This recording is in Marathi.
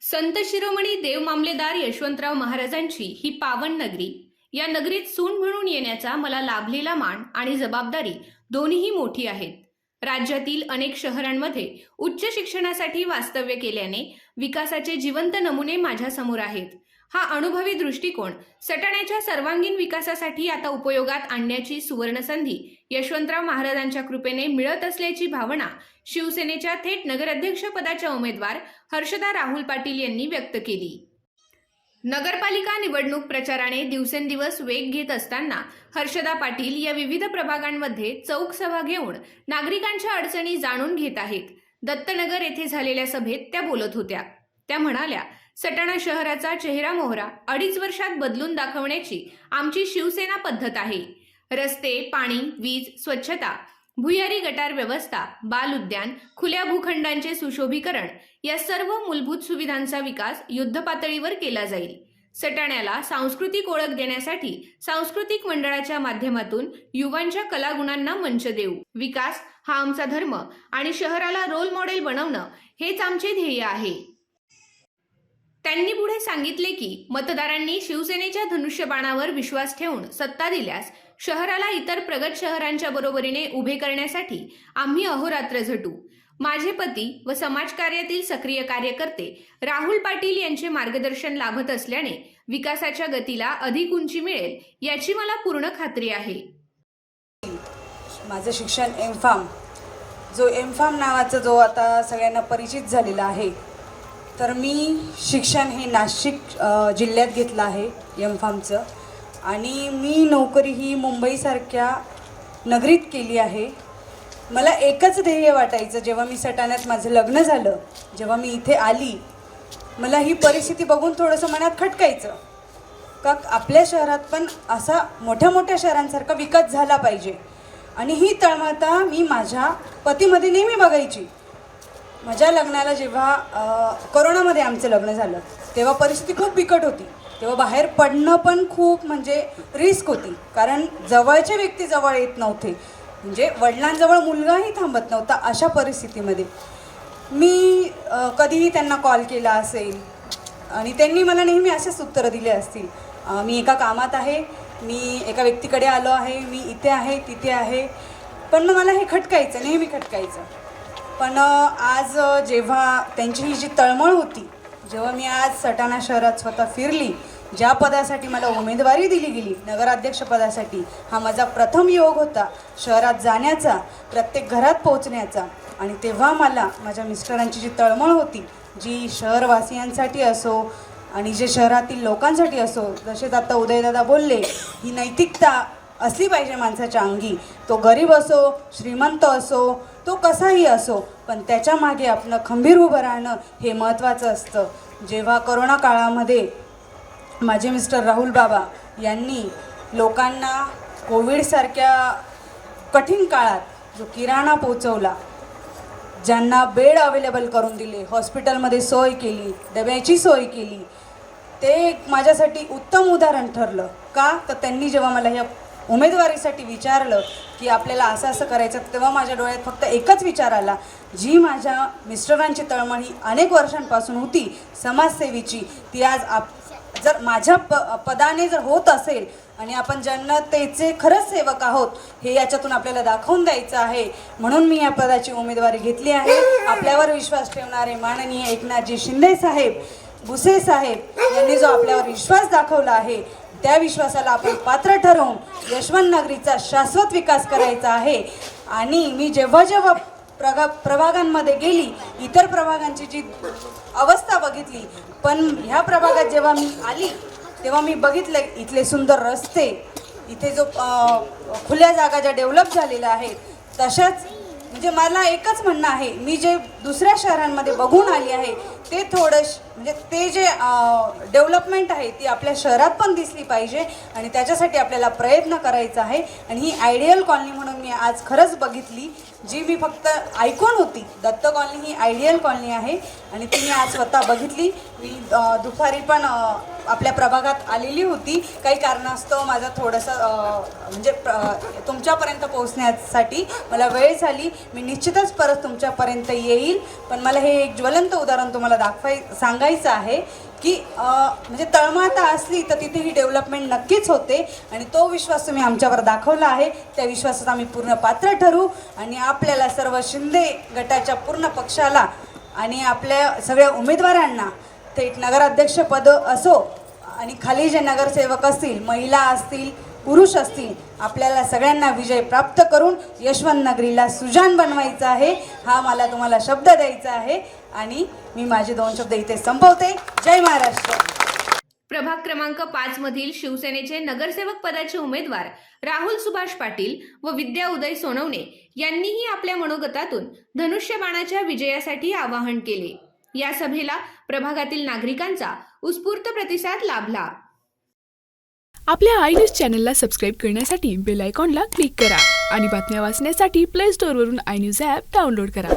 संत शिरोमणी देव मामलेदार यशवंतराव महाराजांची ही पावन नगरी. या नगरीत सून म्हणून येण्याचा मला लाभलेला मान आणि जबाबदारी दोन्हीही मोठी आहेत. राज्यातील अनेक शहरांमध्ये उच्च शिक्षणासाठी वास्तव्य केल्याने विकासाचे जिवंत नमुने माझ्यासमोर आहेत. हा अनुभवी दृष्टिकोन सटाण्याच्या सर्वांगीण विकासासाठी आता उपयोगात आणण्याची सुवर्णसंधी यशवंतराव महाराजांच्या कृपेने मिळत असल्याची भावना शिवसेनेच्या थेट नगराध्यक्षपदाच्या उमेदवार हर्षदा राहुल पाटील यांनी व्यक्त केली. नगरपालिका निवडणूक प्रचाराने दिवसेंदिवस वेग घेत असताना हर्षदा पाटील या विविध प्रभागांमध्ये चौक सभा घेऊन नागरिकांच्या अडचणी जाणून घेत आहेत. दत्तनगर येथे झालेल्या सभेत त्या बोलत होत्या. त्या म्हणाल्या सटाणा शहराचा चेहरा मोहरा अडीच वर्षात बदलून दाखवण्याची आमची शिवसेना पद्धत आहे. रस्ते पाणी वीज स्वच्छता भुयारी गटार व्यवस्था बाल उद्यान खुल्या भूखंडांचे सुशोभीकरण या सर्व मूलभूत सुविधांचा विकास युद्धपातळीवर केला जाईल. सटाण्याला सांस्कृतिक ओळख देण्यासाठी सांस्कृतिक मंडळाच्या माध्यमातून युवांच्या कलागुणांना मंच देऊ. विकास हा आमचा धर्म आणि शहराला रोल मॉडेल बनवणं हेच आमचे ध्येय आहे. त्यांनी पुढे सांगितले की मतदारांनी शिवसेनेच्या धनुष्यबाणावर विश्वास ठेवून सत्ता दिल्यास शहराला इतर प्रगत शहरांच्या बरोबरीने उभे करण्यासाठी आम्ही अहोरात्र झटू. माझे पती व समाजकार्यातील सक्रिय कार्यकर्ते राहुल पाटील यांचे मार्गदर्शन लाभत असल्याने विकासाच्या गतीला अधिक उंची मिळेल याची मला पूर्ण खात्री आहे. माझं शिक्षण एम फार्म. जो एम फार्म नावाचा जो आता सगळ्यांना परिचित झालेला आहे तर मी शिक्षण हे नाशिक जिल्ह्यात घेतलं आहे एम फार्मचं आणि मी नोकरी ही मुंबईसारख्या नगरीत केली आहे. मला एकच ध्येय वाटायचं जेव्हा मी सटाण्यात माझं लग्न झालं जेव्हा मी इथे आली मला ही परिस्थिती बघून थोडंसं मनात खटकायचं. का आपल्या शहरात पण असा मोठ्या मोठ्या शहरांसारखा विकास झाला पाहिजे. आणि ही तळमळता मी माझ्या पतीमध्ये नेहमी बघायची. माझ्या लग्नाला जेव्हा करोनामध्ये कोरोनामध्ये आमचं लग्न झालं तेव्हा परिस्थिती खूप बिकट होती. तेव्हा बाहेर पडणं पण खूप म्हणजे रिस्क होती. कारण जवळचे व्यक्ती जवळ येत नव्हते. म्हणजे वडिलांजवळ मुलगाही थांबत नव्हता अशा परिस्थितीमध्ये. मी कधीही त्यांना कॉल केला असेल आणि त्यांनी मला नेहमी असेच उत्तरं दिले असतील. मी एका कामात आहे मी एका व्यक्तीकडे आलो आहे मी इथे आहे तिथे आहे. पण मग मला हे खटकायचं नेहमी खटकायचं. पण आज जेव्हा त्यांची ही जी तळमळ होती जेव्हा मी आज सटाणा शहरात स्वतः फिरली ज्या पदासाठी मला उमेदवारी दिली गेली नगराध्यक्षपदासाठी हा माझा प्रथम योग होता शहरात जाण्याचा प्रत्येक घरात पोहोचण्याचा. आणि तेव्हा मला माझ्या मिस्टरांची जी तळमळ होती जी शहरवासियांसाठी असो आणि जे शहरातील लोकांसाठी असो जसेच आता उदयदादा बोलले ही नैतिकता असली पाहिजे माणसाच्या अंगी. तो गरीब असो श्रीमंत असो तो कसाही असो पण त्याच्यामागे आपलं खंबीर उभं राहणं हे महत्त्वाचं असतं. जेव्हा करोना काळामध्ये माझे मिस्टर राहुल बाबा यांनी लोकांना कोविडसारख्या कठीण काळात जो किराणा पोचवला ज्यांना बेड अवेलेबल करून दिले हॉस्पिटलमध्ये सोय केली डब्याची सोय केली ते एक माझ्यासाठी उत्तम उदाहरण ठरलं. का? तर त्यांनी जेव्हा मला ह्या उमेदवारीसाठी विचारलं की आपल्याला असं असं करायचं तेव्हा माझ्या डोळ्यात फक्त एकच विचार आला जी माझ्या मिस्टरांची तळमळ ही अनेक वर्षांपासून होती समाजसेवेची ती आज आप जर माझ्या प पदाने जर होत असेल आणि आपण जनतेचे खरंच सेवक आहोत हे याच्यातून आपल्याला दाखवून द्यायचं आहे म्हणून मी या पदाची उमेदवारी घेतली आहे. आपल्यावर विश्वास ठेवणारे माननीय एकनाथजी शिंदे साहेब भुसे साहेब यांनी जो आपल्यावर विश्वास दाखवला आहे त्या विश्वासाला आपण पात्र ठरवून यशवंत नगरीचा शाश्वत विकास करायचा आहे. आणि मी जेव्हा जेव्हा प्रगा प्रभागांमध्ये गेली इतर प्रभागांची जी अवस्था बघितली पण ह्या प्रभागात जेव्हा मी आली तेव्हा मी बघितलं इथले सुंदर रस्ते इथे जो खुल्या जागा ज्या डेव्हलप झालेल्या आहेत तशाच म्हणजे मला एकच म्हणणं आहे मी जे दुसऱ्या शहरांमध्ये बघून आली आहे ते थोडं म्हणजे ते जे डेव्हलपमेंट आहे ती आपल्या शहरात पण दिसली पाहिजे आणि त्याच्यासाठी आपल्याला प्रयत्न करायचा आहे. आणि ही आयडियल कॉलनी म्हणून मी आज खरंच बघितली जी मी फक्त ऐकून होती. दत्त कॉलनी ही आयडियल कॉलनी आहे आणि ती मी आज स्वतः बघितली. मी दुपारी पण आपल्या प्रभागात आलेली होती. काही कारणास्तव माझं थोडंसं म्हणजे प्र- तुमच्यापर्यंत पोहोचण्यासाठी मला वेळ झाली. मी निश्चितच परत तुमच्यापर्यंत येईल. पण मला हे एक ज्वलंत उदाहरण तुम्हाला दाखवाय सांगायचं आहे की म्हणजे तळमाता असली तर तिथे ही डेव्हलपमेंट नक्कीच होते. आणि तो विश्वास तुम्ही आमच्यावर दाखवला आहे. त्या विश्वासात आम्ही पूर्ण पात्र ठरू. आणि आपल्याला सर्व शिंदे गटाच्या पूर्ण पक्षाला आणि आपल्या सगळ्या उमेदवारांना थेट नगराध्यक्षपद असो आणि खाली जे नगरसेवक असतील महिला असतील पुरुष असतील आपल्याला सगळ्यांना विजय प्राप्त करून यशवंत नगरीला सुजान बनवायचा आहे हा मला तुम्हाला शब्द द्यायचा आहे आणि मी माझे दोन शब्द इथे संपवते. जय महाराष्ट्र. प्रभाग क्रमांक पाच मधील शिवसेनेचे नगरसेवक पदाचे उमेदवार राहुल सुभाष पाटील व विद्या उदय सोनवणे यांनीही आपल्या मनोगतातून धनुष्यबाणाच्या विजयासाठी आवाहन केले. या सभेला प्रभागातील नागरिकांचा उत्स्फूर्त प्रतिसाद लाभला. आपल्या आय न्यूज चॅनलला सबस्क्राईब करण्यासाठी बेल आयकॉनला क्लिक करा आणि बातम्या वाचण्यासाठी प्ले स्टोअरवरून आय न्यूज ॲप डाउनलोड करा.